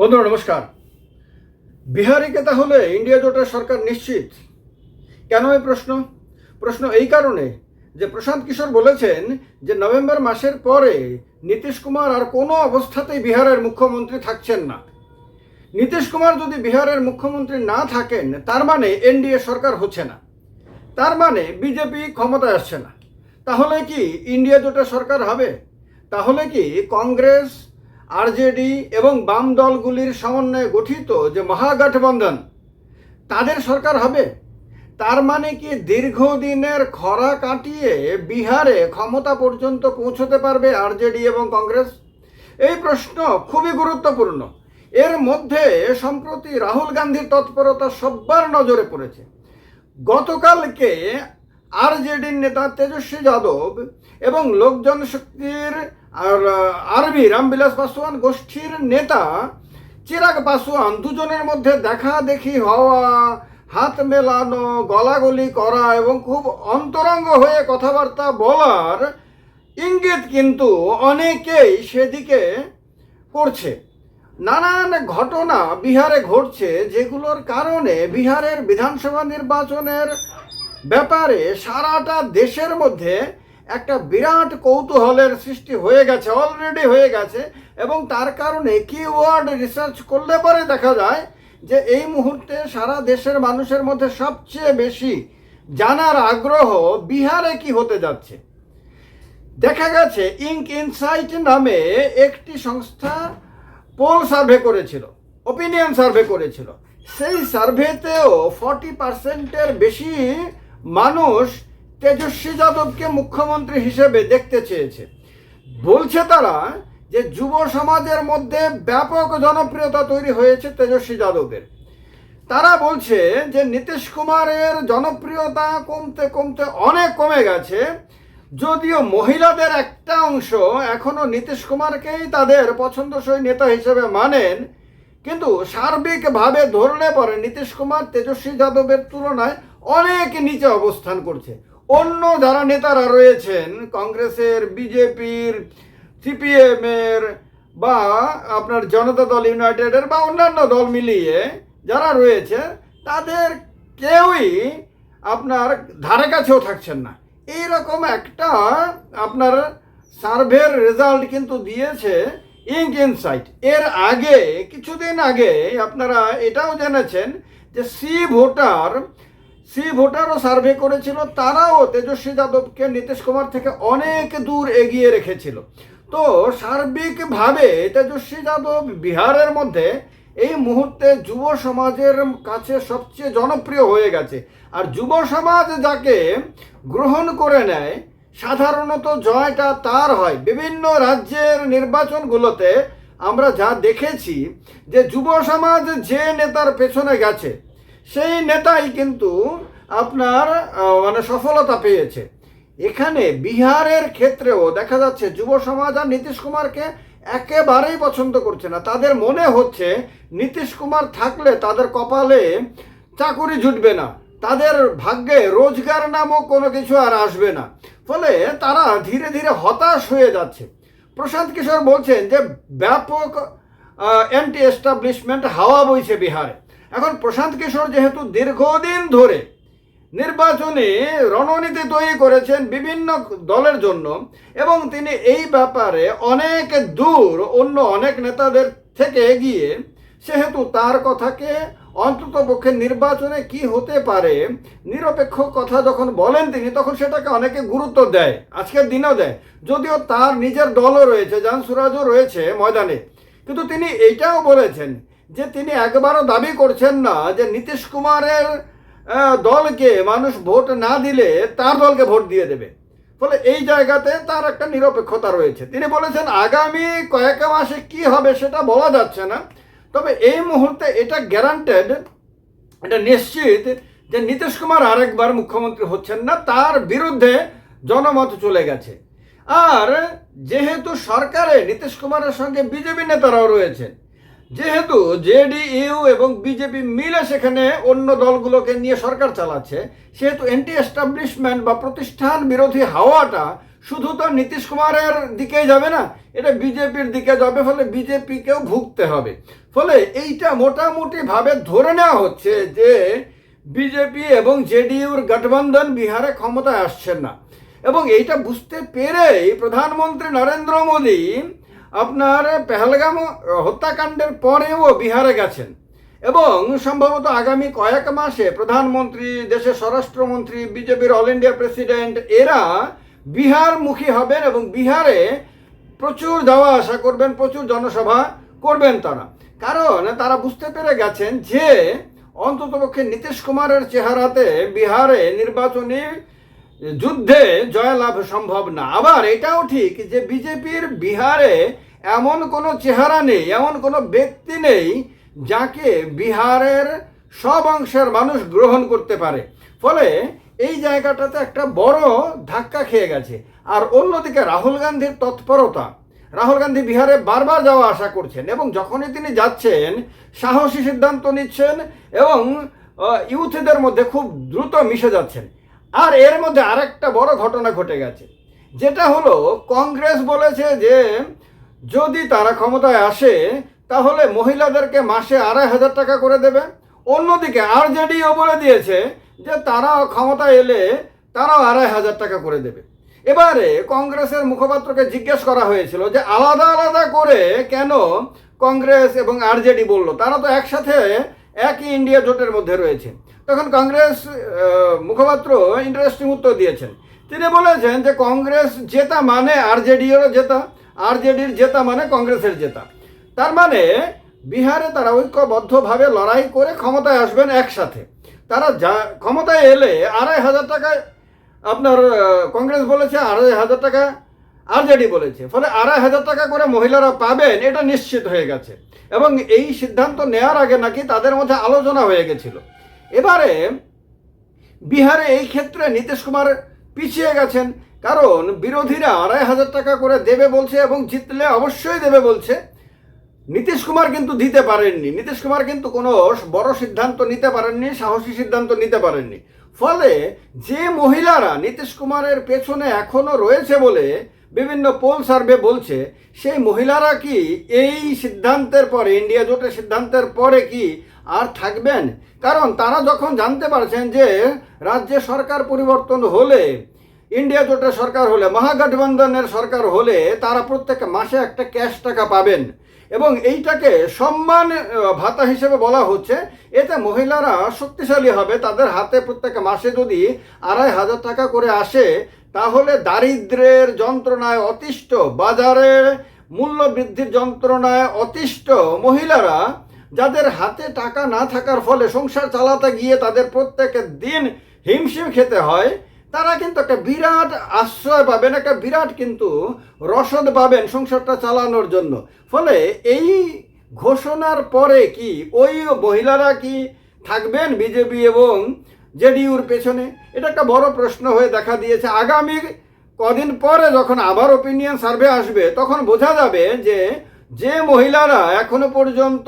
বন্ধুরা, নমস্কার। বিহারিকে তাহলে ইন্ডিয়া জোটের সরকার নিশ্চিত? কেন এই প্রশ্ন? প্রশ্ন এই কারণে যে প্রশান্ত কিশোর বলেছেন যে নভেম্বর মাসের পরে নীতিশ কুমার আর কোনো অবস্থাতেই বিহারের মুখ্যমন্ত্রী থাকছেন না। নীতিশ কুমার যদি বিহারের মুখ্যমন্ত্রী না থাকেন, তার মানে এনডিএ সরকার হচ্ছে না। তার মানে বিজেপি ক্ষমতায় আসছে না। তাহলে কি ইন্ডিয়া জোটের সরকার হবে? তাহলে কি কংগ্রেস আরজেডি এবং বাম দলগুলির সমন্বয়ে গঠিত যে মহাগঠবন্ধন, তাদের সরকার হবে। তার মানে কি দীর্ঘদিনের খরা কাটিয়ে বিহারে ক্ষমতা পর্যন্ত পৌঁছতে পারবে আরজেডি এবং কংগ্রেস? এই প্রশ্ন খুবই গুরুত্বপূর্ণ। এর মধ্যে সম্প্রতি রাহুল গান্ধীর তৎপরতা সব্বার নজরে পড়েছে। গতকালকে আরজেডির নেতা তেজস্বী যাদব এবং লোক জনশক্তির আর আরবি রামবিলাস পাসওয়ান গোষ্ঠীর নেতা চিরাগ পাসওয়ান দুজনের মধ্যে দেখা দেখি হওয়া, হাত মেলানো, গলাগলি করা এবং খুব অন্তরঙ্গ হয়ে কথাবার্তা বলার ইঙ্গিত কিন্তু অনেকেই সেদিকে করছে। নানান ঘটনা বিহারে ঘটছে যেগুলোর কারণে বিহারের বিধানসভা নির্বাচনের ব্যাপারে সারাটা দেশের মধ্যে একটা বিরাট কৌতূহলের সৃষ্টি হয়ে গেছে অলরেডি হয়ে গেছে, এবং তার কারণে কিওয়ার্ড রিসার্চ করলে পরে দেখা যায় যে এই মুহূর্তে সারা দেশের মানুষের মধ্যে সবচেয়ে বেশি জানার আগ্রহ বিহারে কি হতে যাচ্ছে। দেখা গেছে ইঙ্ক ইনসাইট নামে একটি সংস্থা পোল সার্ভে করেছিল ওপিনিয়ন সার্ভে করেছিল। সেই সার্ভেতেও ফর্টি পার্সেন্টের বেশি মানুষ তেজস্বী যাদবকে মুখ্যমন্ত্রী হিসেবে দেখতে চেয়েছে। বলছে তারা যে যুব সমাজের মধ্যে ব্যাপক জনপ্রিয়তা তৈরি হয়েছে তেজস্বী যাদবের। তারা বলছে যে নীতিশ কুমারের জনপ্রিয়তা কমতে কমতে অনেক কমে গেছে, যদিও মহিলাদের একটা অংশ এখনও নীতিশ কুমারকেই তাদের পছন্দসই নেতা হিসেবে মানেন, কিন্তু সার্বিকভাবে ধরলে পরে নীতিশ কুমার তেজস্বী যাদবের তুলনায় অনেক নিচে অবস্থান করছে। অন্য যারা নেতারা রয়েছেন, কংগ্রেসের, বিজেপির, সিপিএমের বা আপনার জনতা দল ইউনাইটেডের বা অন্যান্য দল মিলিয়ে যারা রয়েছে, তাদের কেউই আপনার ধারে কাছেও থাকছেন না। এইরকম একটা আপনার সার্ভের রেজাল্ট কিন্তু দিয়েছে ইঙ্ক ইনসাইট। এর আগে, কিছুদিন আগে আপনারা এটাও জেনেছেন যে সি ভোটার সি ভোটারও সার্ভে করেছিল, তারাও তেজস্বী যাদবকে নীতিশ কুমার থেকে অনেক দূর এগিয়ে রেখেছিল। তো সার্বিকভাবে তেজস্বী যাদব বিহারের মধ্যে এই মুহূর্তে যুব সমাজের কাছে সবচেয়ে জনপ্রিয় হয়ে গেছে। আর যুব সমাজ যাকে গ্রহণ করে নেয়, সাধারণত জয়টা তার হয়। বিভিন্ন রাজ্যের নির্বাচনগুলোতে আমরা যা দেখেছি যে যুব সমাজ যে নেতার পেছনে গেছে সেই নেতাই কিন্তু আপনার মানে সফলতা পেয়েছে। এখানে বিহারের ক্ষেত্রেও দেখা যাচ্ছে যুব সমাজ আর নীতিশ কুমারকে একেবারেই পছন্দ করছে না। তাদের মনে হচ্ছে নীতিশ কুমার থাকলে তাদের কপালে চাকুরি জুটবে না। তাদের ভাগ্যে রোজগার নামক কোনো কিছু আর আসবে না। ফলে তারা ধীরে ধীরে হতাশ হয়ে যাচ্ছে। প্রশান্ত কিশোর বলছেন যে ব্যাপক অ্যান্টি এস্টাবলিশমেন্ট হাওয়া বইছে বিহারে। এখন প্রশান্ত কিশোর যেহেতু দীর্ঘদিন ধরে নির্বাচনে রণনীতি তৈরি করেছেন বিভিন্ন দলের জন্য, এবং তিনি এই ব্যাপারে অনেক দূর অন্য অনেক নেতাদের থেকে এগিয়ে, সেহেতু তার কথাকে অন্তত পক্ষে নির্বাচনে কি হতে পারে, নিরপেক্ষ কথা যখন বলেন তিনি, তখন সেটাকে অনেকে গুরুত্ব দেয়, আজকের দিনেও দেয়। যদিও তার নিজের দলও রয়েছে জান সুরাজও রয়েছে ময়দানে। কিন্তু তিনি এইটাও বলেছেন যে তিনি একবারও দাবি করছেন না যে নীতিশ কুমারের দলকে মানুষ ভোট না দিলে তার দলকে ভোট দিয়ে দেবে। ফলে এই জায়গাতে তার একটা নিরপেক্ষতা রয়েছে। তিনি বলেছেন, আগামী কয়েক মাসে কি হবে সেটা বলা যাচ্ছে না। তবে এই মুহূর্তে এটা গ্যারান্টেড, এটা নিশ্চিত যে নীতিশ কুমার আরেকবার মুখ্যমন্ত্রী হচ্ছেন না, তার বিরুদ্ধে জনমত চলে গেছে। আর যেহেতু সরকারে নীতিশ কুমারের সঙ্গে বিজেপি নেতারাও রয়েছেন যেহেতু জেডিইউ এবং বিজেপি মিলে সেখানে অন্য দলগুলোকে নিয়ে সরকার চালাচ্ছে, সেহেতু অ্যান্টি এস্টাবলিশমেন্ট বা প্রতিষ্ঠান বিরোধী হাওয়াটা শুধু তো নীতিশ কুমারের দিকেই যাবে না, এটা বিজেপির দিকে যাবে, ফলে বিজেপিকেও ভুগতে হবে। ফলে এইটা মোটামুটি ভাবে ধরে নেওয়া হচ্ছে যে বিজেপি এবং জেডিইউর গঠবন্ধন বিহারে ক্ষমতায় আসছেন না। এবং এইটা বুঝতে পেরেই প্রধানমন্ত্রী নরেন্দ্র মোদী আপনার পেহেলগাম হত্যাকাণ্ডের পরেও বিহারে গেছেন। এবং সম্ভবত আগামী কয়েক মাসে প্রধানমন্ত্রী, দেশের স্বরাষ্ট্রমন্ত্রী, বিজেপির অল ইন্ডিয়া প্রেসিডেন্ট, এরা বিহারমুখী হবেন এবং বিহারে প্রচুর যাওয়া আসা করবেন, প্রচুর জনসভা করবেন তারা। কারণ তারা বুঝতে পেরে গেছেন যে অন্ততপক্ষে নীতিশ কুমারের চেহারাতে বিহারে নির্বাচনী যুদ্ধে জয়লাভ সম্ভব না। আবার এটাও ঠিক যে বিজেপির বিহারে এমন কোনো চেহারা নেই, এমন কোনো ব্যক্তি নেই যাকে বিহারের সব অংশের মানুষ গ্রহণ করতে পারে। ফলে এই জায়গাটাতে একটা বড় ধাক্কা খেয়ে গেছে। আর অন্যদিকে রাহুল গান্ধীর তৎপরতা। রাহুল গান্ধী বিহারে বারবার যাওয়া আশা করছেন এবং যখনই তিনি যাচ্ছেন, সাহসী সিদ্ধান্ত নিচ্ছেন এবং ইউথদের মধ্যে খুব দ্রুত মিশে যাচ্ছেন। আর এর মধ্যে আরেকটা বড় ঘটনা ঘটে গেছে। যেটা হলো, কংগ্রেস বলেছে যে, যদি তারা ক্ষমতায় আসে, তাহলে মহিলাদেরকে মাসে আড়াই হাজার টাকা করে দেবে। অন্যদিকে আরজেডিও বলে দিয়েছে যে, তারা ক্ষমতায় এলে তারাও আড়াই হাজার টাকা করে দেবে। এবারে কংগ্রেসের মুখপাত্রকে জিজ্ঞেস করা হয়েছিল যে, আলাদা আলাদা করে কেন কংগ্রেস এবং আরজেডি বলল? তারা তো একসাথে একই ইন্ডিয়া জোটের মধ্যে রয়েছে। তখন কংগ্রেস মুখপাত্র ইন্টারেস্টিং উত্তর দিয়েছেন। তিনি বলেছেন যে কংগ্রেস জেতা মানে আরজেডিরও জেতা, আরজেডির জেতা মানে কংগ্রেসের জেতা। তার মানে বিহারে তারা ঐক্যবদ্ধভাবে লড়াই করে ক্ষমতায় আসবেন একসাথে। তারা যা, ক্ষমতায় এলে আড়াই হাজার টাকায় আপনার কংগ্রেস বলেছে আড়াই হাজার টাকা, আরজেডি বলেছে। ফলে আড়াই হাজার টাকা করে মহিলারা পাবেন, এটা নিশ্চিত হয়ে গেছে। এবং এই সিদ্ধান্ত নেওয়ার আগে নাকি তাদের মধ্যে আলোচনা হয়ে গেছিল। এবারে বিহারে এই ক্ষেত্রে নীতিশ কুমার পিছিয়ে গেছেন, কারণ বিরোধীরা আড়াই হাজার টাকা করে দেবে বলছে এবং জিতলে অবশ্যই দেবে বলছে। নীতিশ কুমার কিন্তু দিতে পারেননি। নীতিশ কুমার কিন্তু কোনো বড় সিদ্ধান্ত নিতে পারেননি, সাহসী সিদ্ধান্ত নিতে পারেননি। ফলে যে মহিলারা নীতিশ কুমারের পেছনে এখনও রয়েছে বলে বিভিন্ন পোল সার্ভে বলছে, সেই মহিলারা কি এই সিদ্ধান্তের পরে, ইন্ডিয়া জোটের সিদ্ধান্তের পরে কি আর থাকবেন। কারণ তারা যখন জানতে পারছেন যে রাজ্যে সরকার পরিবর্তন হলে, ইন্ডিয়া জোটের সরকার হলে, মহাগঠবন্ধনের সরকার হলে তারা প্রত্যেক মাসে একটা ক্যাশ টাকা পাবেন। এবং এইটাকে সম্মান ভাতা হিসেবে বলা হচ্ছে। এতে মহিলারা শক্তিশালী হবে। তাদের হাতে প্রত্যেক মাসে যদি আড়াই হাজার টাকা করে আসে, তাহলে দারিদ্রের যন্ত্রণায় অতিষ্ঠ, বাজারে মূল্য বৃদ্ধির যন্ত্রণায় অতিষ্ঠ মহিলারা যাদের হাতে টাকা না থাকার ফলে সংসার চালাতে গিয়ে তাদের প্রত্যেকের দিন হিমশিম খেতে হয়, তারা কিন্তু একটা বিরাট আশ্রয় পাবেন, একটা বিরাট কিন্তু রসদ পাবেন সংসারটা চালানোর জন্য। ফলে এই ঘোষণার পরে কি ওই মহিলারা কি থাকবেন বিজেপি এবং জেডিউর পেছনে? এটা একটা বড় প্রশ্ন হয়ে দেখা দিয়েছে। আগামী কদিন পরে যখন আবার ওপিনিয়ন সার্ভে আসবে, তখন বোঝা যাবে যে যে মহিলারা এখনও পর্যন্ত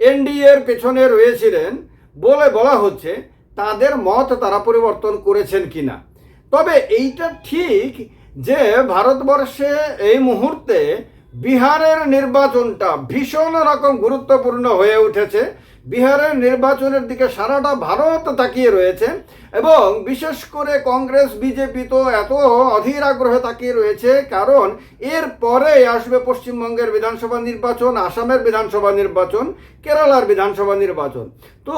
এনডিএর পেছনে রয়েছিলেন বলে বলা হচ্ছে, তাদের মত তারা পরিবর্তন করেছেন কিনা। তবে এইটা ঠিক যে ভারতবর্ষে এই মুহূর্তে বিহারের নির্বাচনটা ভীষণ রকম গুরুত্বপূর্ণ হয়ে উঠেছে। বিহারের নির্বাচনের দিকে সারাটা ভারত তাকিয়ে রয়েছে এবং বিশেষ করে কংগ্রেস, বিজেপি তো এত অধীর আগ্রহে তাকিয়ে রয়েছে, কারণ এর পরে আসবে পশ্চিমবঙ্গের বিধানসভা নির্বাচন, আসামের বিধানসভা নির্বাচন, কেরালার বিধানসভা নির্বাচন। তো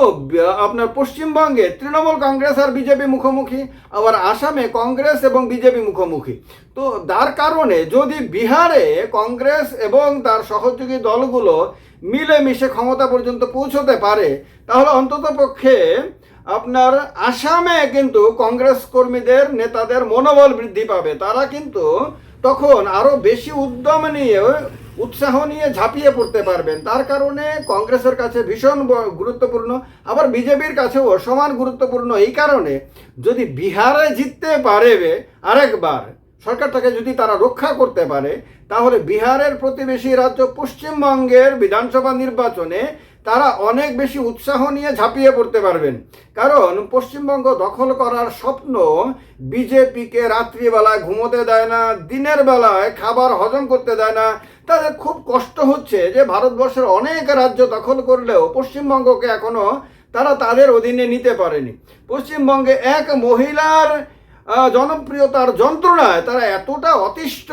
আপনার পশ্চিমবঙ্গে তৃণমূল কংগ্রেস আর বিজেপি মুখোমুখি, আবার আসামে কংগ্রেস এবং বিজেপি মুখোমুখি। তো, তার কারণে যদি বিহারে কংগ্রেস এবং তার সহযোগী দলগুলো মিলেমিশে ক্ষমতা পর্যন্ত পৌঁছতে পারে, তাহলে অন্তত পক্ষে আপনার আসামে কিন্তু কংগ্রেস কর্মীদের, নেতাদের মনোবল বৃদ্ধি পাবে। তারা কিন্তু তখন আরও বেশি উদ্যম নিয়ে, উৎসাহ নিয়ে ঝাঁপিয়ে পড়তে পারবেন। তার কারণে কংগ্রেসের কাছে ভীষণ গুরুত্বপূর্ণ, আবার বিজেপির কাছেও সমান গুরুত্বপূর্ণ এই কারণে যদি বিহারে জিততে পারে আরেকবার, সরকারটাকে যদি তারা রক্ষা করতে পারে তাহলে বিহারের প্রতিবেশী রাজ্য পশ্চিমবঙ্গের বিধানসভা নির্বাচনে তারা অনেক বেশি উৎসাহ নিয়ে ঝাঁপিয়ে পড়তে পারবেন। কারণ পশ্চিমবঙ্গ দখল করার স্বপ্ন বিজেপিকে রাত্রিবেলায় ঘুমোতে দেয় না, দিনের বেলায় খাবার হজম করতে দেয় না। তাদের খুব কষ্ট হচ্ছে যে ভারতবর্ষের অনেক রাজ্য দখল করলেও পশ্চিমবঙ্গকে এখনও তারা তাদের অধীনে নিতে পারেনি। পশ্চিমবঙ্গে এক মহিলার জনপ্রিয়তার যন্ত্রণায় তারা এতটা অতিষ্ঠ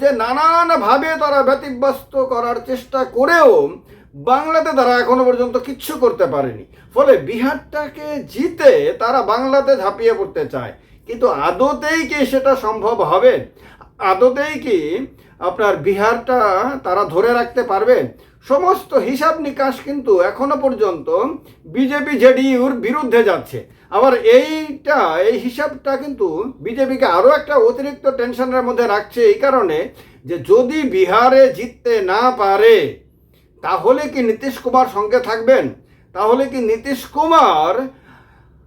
যে নানানভাবে তারা ব্যতিব্যস্ত করার চেষ্টা করেও বাংলাতে তারা এখনও পর্যন্ত কিচ্ছু করতে পারেনি। ফলে বিহারটাকে জিতে তারা বাংলাতে ঝাঁপিয়ে পড়তে চায়। কিন্তু আদতেই কি সেটা সম্ভব হবে? আদতেই কি আপনার বিহারটা তারা ধরে রাখতে পারবে? সমস্ত হিসাব নিকাশ কিন্তু এখনও পর্যন্ত বিজেপি, জেডিইউর বিরুদ্ধে যাচ্ছে। আবার এইটা, এই হিসাবটা কিন্তু বিজেপিকে আরও একটা অতিরিক্ত টেনশনের মধ্যে রাখছে এই কারণে যে যদি বিহারে জিততে না পারে, তাহলে কি নীতিশ কুমার সঙ্গে থাকবেন? তাহলে কি নীতিশ কুমার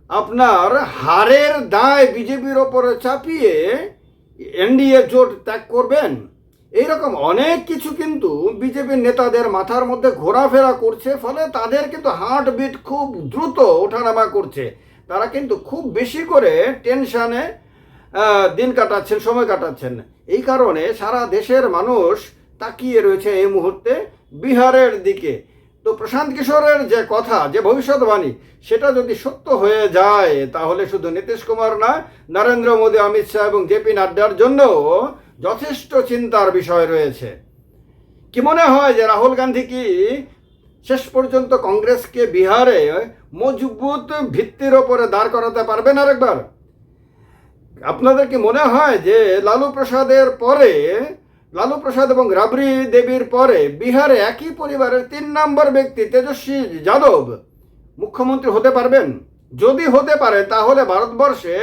আপনার হারের দায় বিজেপির ওপরে চাপিয়ে এনডিএ জোট ত্যাগ করবেন? এইরকম অনেক কিছু কিন্তু বিজেপির নেতাদের মাথার মধ্যে ঘোরাফেরা করছে, ফলে তাদের কিন্তু হার্ট বিট খুব দ্রুত ওঠানামা করছে। তারা কিন্তু খুব বেশি করে টেনশানে দিন কাটাচ্ছেন, সময় কাটাচ্ছেন। এই কারণে সারা দেশের মানুষ তাকিয়ে রয়েছে এই মুহূর্তে বিহারের দিকে। তো প্রশান্ত কিশোরের যে কথা, যে ভবিষ্যৎবাণী, সেটা যদি সত্য হয়ে যায়, তাহলে শুধু নীতিশ কুমার না, নরেন্দ্র মোদী, অমিত শাহ এবং জেপি নাড্ডার জন্যও যথেষ্ট চিন্তার বিষয় রয়েছে। কি মনে হয় যে রাহুল গান্ধী কি শেষ পর্যন্ত কংগ্রেসকে বিহারে মজবুত ভিত্তির ওপরে দাঁড় করাতে পারবেন আরেকবার। আপনাদের কি মনে হয় যে লালু প্রসাদের পরে, লালু প্রসাদ এবং রাবড়ি দেবীর পরে বিহারে একই পরিবারের তিন নম্বর ব্যক্তি তেজস্বী যাদব মুখ্যমন্ত্রী হতে পারবেন? যদি হতে পারে, তাহলে ভারতবর্ষে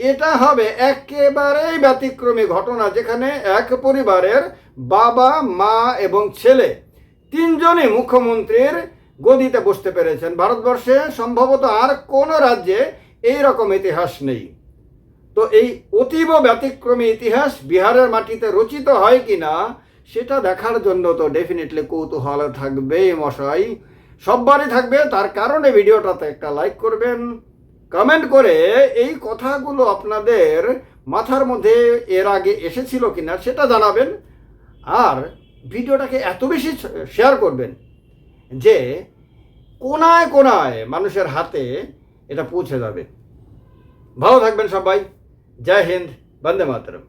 এটা হবে একেবারেই ব্যতিক্রমী ঘটনা যেখানে এক পরিবারের বাবা, মা এবং ছেলে তিনজনই মুখ্যমন্ত্রীর গদিতে বসতে পেরেছেন। ভারতবর্ষে সম্ভবত আর কোনো রাজ্যে এই রকম ইতিহাস নেই। তো এই অতীব ব্যতিক্রমী ইতিহাস বিহারের মাটিতে রচিত হয় কি না সেটা দেখার জন্য তো ডেফিনেটলি কৌতূহল থাকবে মশাই। সববারই থাকবে, তার কারণে ভিডিওটাতে একটা লাইক করবেন। কমেন্ট করে এই কথাগুলো আপনাদের মাথার মধ্যে এর আগে এসেছিল কিনা, সেটা জানাবেন। আর ভিডিওটাকে এত বেশি শেয়ার করবেন যে কোনায় কোনায় মানুষের হাতে এটা পৌঁছে যাবে। ভালো থাকবেন সবাই। জয় হিন্দ, বন্দে মাতরম।